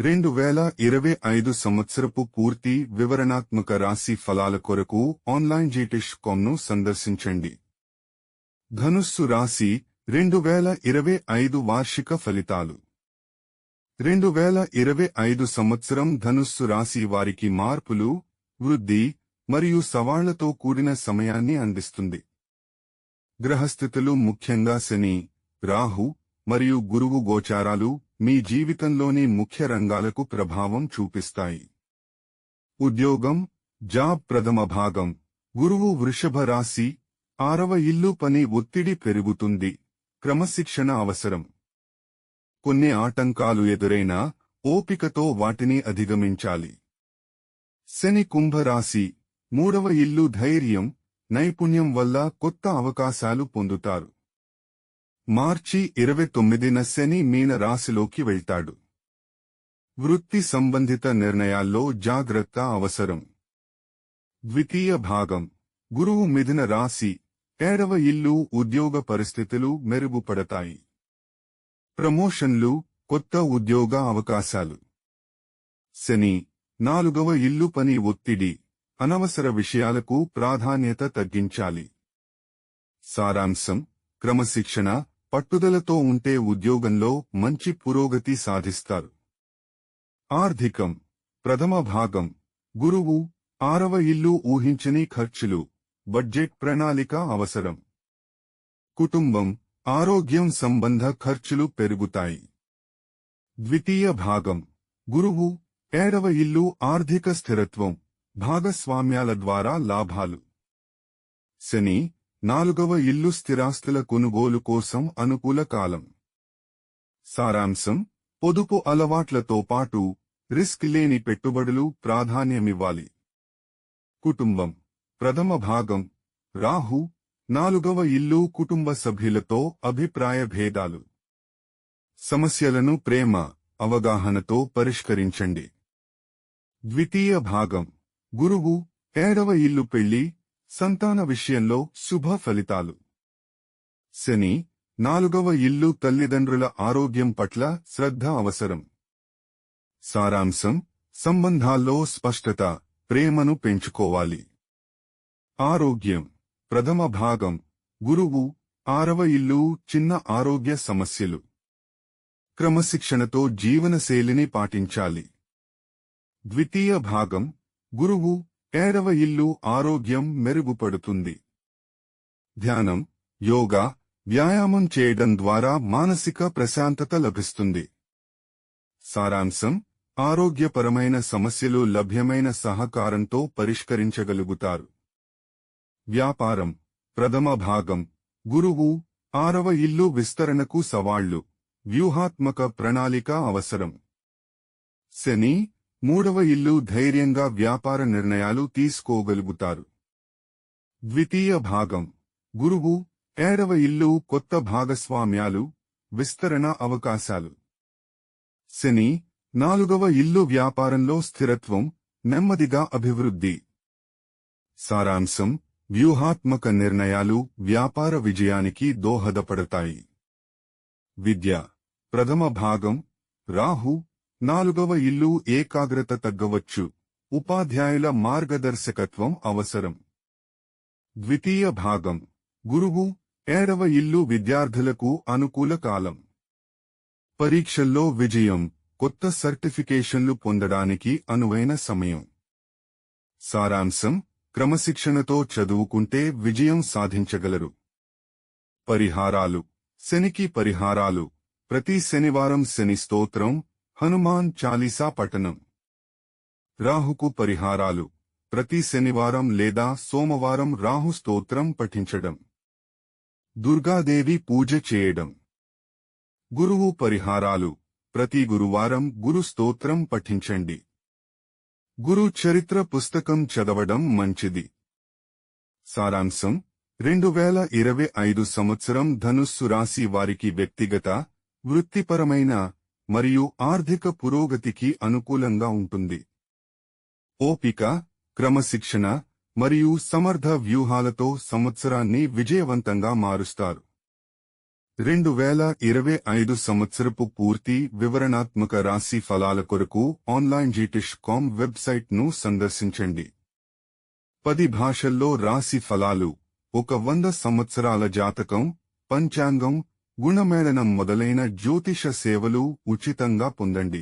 రెండు వేల ఇరవై ఐదు సంవత్సరపు పూర్తి వివరణాత్మక రాశి ఫలాల కొరకు ఆన్లైన్ జీటిష్ కామ్ను సందర్శించండి. ధనుస్సు రాశి రెండు వేల ఇరవై ఐదు వార్షిక ఫలితాలు. రెండు వేల ఇరవై ఐదు సంవత్సరం ధనుస్సు రాశి వారికి మార్పులు వృద్ధి మరియు సవాళ్ళతో కూడిన సమయాన్ని అందిస్తుంది. గ్రహస్థితులు ముఖ్యంగా శని రాహు మరియు గురువు గోచారాలు మీ జీవితంలోని ముఖ్య రంగాలకు ప్రభావం చూపిస్తాయి. ఉద్యోగం జాబ్ ప్రథమ భాగం గురువు వృషభ రాశి ఆరవ ఇల్లు పని ఒత్తిడి పెరుగుతుంది క్రమశిక్షణ అవసరం. కొన్ని ఆటంకాలు ఎదురైనా ఓపికతో వాటిని అధిగమించాలి. శని కుంభరాశి మూడవ ఇల్లు ధైర్యం నైపుణ్యం వల్ల కొత్త అవకాశాలు పొందుతారు. మార్చి ఇరవై తొమ్మిదిన శని మీన రాశిలోకి వెళ్తాడు. వృత్తి సంబంధిత నిర్ణయాల్లో జాగ్రత్త అవసరం. ద్వితీయ భాగం. గురువు మిథున రాశి. ఏడవ ఇల్లు ఉద్యోగ పరిస్థితులు మెరుగుపడతాయి. ప్రమోషన్లు కొత్త ఉద్యోగ అవకాశాలు. శని. నాలుగవ ఇల్లు పని ఒత్తిడి. అనవసర విషయాలకు ప్రాధాన్యత తగ్గించాలి. సారాంశం. క్రమశిక్షణ పట్టుదలతో ఉంటే ఉద్యోగంలో మంచి పురోగతి సాధిస్తారు. ఆర్థికం ప్రథమ భాగం గురువు ఆరవ ఇల్లు ఊహించని ఖర్చులు బడ్జెట్ ప్రణాళిక అవసరం. కుటుంబం ఆరోగ్యం సంబంధ ఖర్చులు పెరుగుతాయి. ద్వితీయ భాగం గురువు ఏడవ ఇల్లు ఆర్థిక స్థిరత్వం భాగస్వామ్యాల ద్వారా లాభాలు. శని నాలుగవ ఇల్లు స్థిరాస్తుల కొనుగోలు కోసం అనుకూల కాలం. సారాంశం పొదుపు అలవాట్లతో పాటు రిస్క్ లేని పెట్టుబడులు ప్రాధాన్యమివ్వాలి. కుటుంబం ప్రథమ భాగం రాహు నాలుగవ ఇల్లు కుటుంబ సభ్యులతో అభిప్రాయ భేదాలు. సమస్యలను ప్రేమ అవగాహనతో పరిష్కరించండి. ద్వితీయ భాగం గురువు ఏడవ ఇల్లు పెళ్ళి సంతాన విషయంలో శుభ ఫలితాలు. శని నాలుగవ ఇల్లు తల్లిదండ్రుల ఆరోగ్యం పట్ల శ్రద్ధ అవసరం. సారాంశం సంబంధాల్లో స్పష్టత ప్రేమను పెంచుకోవాలి. ఆరోగ్యం ప్రథమ భాగం గురువు ఆరవ ఇల్లు చిన్న ఆరోగ్య సమస్యలు. క్రమశిక్షణతో జీవనశైలిని పాటించాలి. ద్వితీయ భాగం గురువు ఏడవ ఇల్లు ఆరోగ్యం మెరుగుపడుతుంది. ధ్యానం యోగా వ్యాయామం చేయడం ద్వారా మానసిక ప్రశాంతత లభిస్తుంది. సారాంశం ఆరోగ్యపరమైన సమస్యలు లభ్యమైన సహకారంతో పరిష్కరించగలుగుతారు. వ్యాపారం ప్రథమ భాగం గురువు ఆరవ ఇల్లు విస్తరణకు సవాళ్ళు వ్యూహాత్మక ప్రణాళిక అవసరం. శని మూడవ ఇల్లు ధైర్యంగా వ్యాపార నిర్ణయాలు తీసుకోగలుగుతారు. ద్వితీయ భాగం. గురువు ఏడవ ఇల్లు కొత్త భాగస్వామ్యాలు విస్తరణ అవకాశాలు. శని నాలుగవ ఇల్లు వ్యాపారంలో స్థిరత్వం నెమ్మదిగా అభివృద్ధి. సారాంశం. వ్యూహాత్మక నిర్ణయాలు వ్యాపార విజయానికి దోహదపడతాయి. విద్య. ప్రథమ భాగం. రాహు నాలుగవ ఇల్లు ఏకాగ్రత తగ్గవచ్చు. ఉపాధ్యాయుల మార్గదర్శకత్వం అవసరం. ద్వితీయ భాగం. గురువు ఏడవ ఇల్లు విద్యార్థులకు అనుకూల కాలం. పరీక్షల్లో విజయం. కొత్త సర్టిఫికేషన్లు పొందడానికి అనువైన సమయం. సారాంశం. క్రమశిక్షణతో చదువుకుంటే విజయం సాధించగలరు. పరిహారాలు. శనికి పరిహారాలు. ప్రతి శనివారం శని స్తోత్రం హనుమాన్ చాలీసా పఠనం. రాహుకు పరిహారాలు. ప్రతి శనివారం లేదా సోమవారం రాహు స్తోత్రం పఠించడం. దుర్గాదేవి పూజ చేయడం. గురువు పరిహారాలు. ప్రతి గురువారం గురు స్తోత్రం పఠించండి. గురు చరిత్ర పుస్తకం చదవడం మంచిది. సారాంశం. రెండు వేల ఇరవై ఐదు సంవత్సరం ధనుస్సు రాశి వారికి వ్యక్తిగత వృత్తిపరమైన మరియు ఆర్థిక పురోగతికి అనుకూలంగా ఉంటుంది. ఓపిక క్రమశిక్షణ మరియు సమర్థ వ్యూహాలతో సంవత్సరాన్ని విజయవంతంగా మారుస్తారు. రెండు వేల ఇరవై ఐదు సంవత్సరపు పూర్తి వివరణాత్మక రాశి ఫలాల కొరకు ఆన్లైన్ జీటిష్ కామ్ వెబ్సైట్ను సందర్శించండి. పది భాషల్లో రాశి ఫలాలు ఒక వంద సంవత్సరాల జాతకం పంచాంగం గుణమేళనం మొదలైన జ్యోతిష సేవలు ఉచితంగా పొందండి.